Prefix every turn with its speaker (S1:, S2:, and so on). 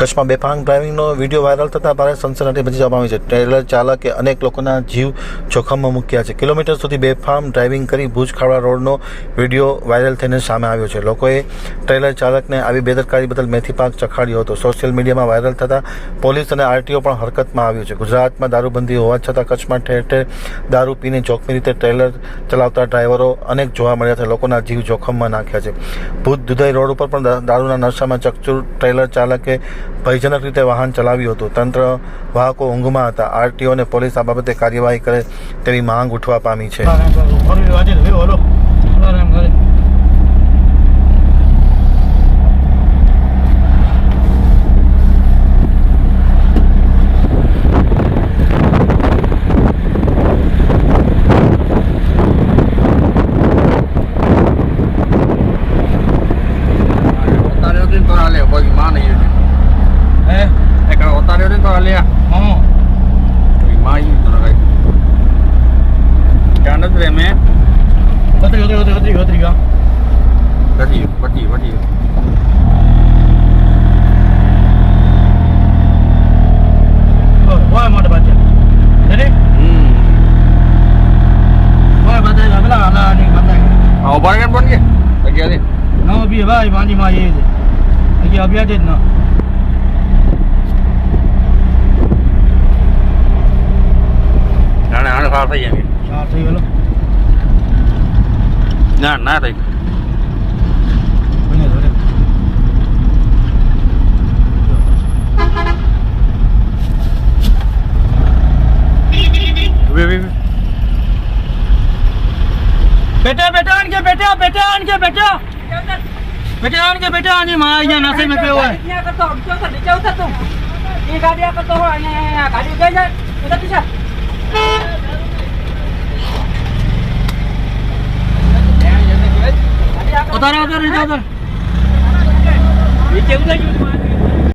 S1: કચ્છમાં બેફામ ડ્રાઇવિંગનો video viral થતાં ભારે સનસનાટી મચી જવામાં આવી છે. ટ્રેલર ચાલકે અનેક લોકોના જીવ જોખમમાં મૂક્યા છે. કિલોમીટર સુધી બેફામ ડ્રાઇવિંગ કરી ભુજ ખાવડા રોડનો વીડિયો વાયરલ થઈને સામે આવ્યો છે. લોકોએ ટ્રેલર ચાલકને આવી બેદરકારી બદલ મેથી પાક ચખાડ્યો હતો. સોશિયલ મીડિયામાં વાયરલ થતાં પોલીસ અને આરટીઓ પણ હરકતમાં આવ્યું છે. ગુજરાતમાં દારૂબંધી હોવા છતાં કચ્છમાં ઠેર ઠેર દારૂ પીને જોખમી રીતે ટ્રેલર ચલાવતા ડ્રાઈવરો અનેક જોવા મળ્યા છે. લોકોના જીવ જોખમમાં નાખ્યા છે. ભુજ દુધઈ રોડ ઉપર પણ દારૂના નશામાં ચકચૂર ટ્રેલર ચાલકે ભયજનક રીતે વાહન ચલાવ્યું હતું. તંત્ર વાહકો ઊંઘમાં હતા. આરટીઓ અને પોલીસ આ બાબતે કાર્યવાહી કરે તેવી માંગ ઉઠવા પામી છે.
S2: Otario
S3: Eh mau.
S2: boy mana yun tora. Jangan tu me,
S3: Kata kata kata kata kata kata.
S2: pati pati pati.
S3: Oh, wah mau dapat. Jadi,
S2: Hmm.
S3: wah baca lah lah ni baca.
S2: Awak barang kan pun ke? Lagi ada.
S3: Nama biar ba mandi ma ye. Lagi abi ada na.
S2: Nah, થઈ જાય.
S3: ચાર થઈ ગયો.
S2: ના ના થઈ.
S3: બેટા બેટા આન કે બેટા બેટા આન કે બેટા બેટા આન કે બેટા આની માં અહીંયા નાસે મે પે હોય.
S4: અહીંયા કરતો અમથો તો નીચે ઉતર તું એ ગાડી આ કરતો હોય અને આ ગાડી ગઈ જાય ઉતરતી જા ગાડી આ કરતો-
S3: ઉતારો ઉતારો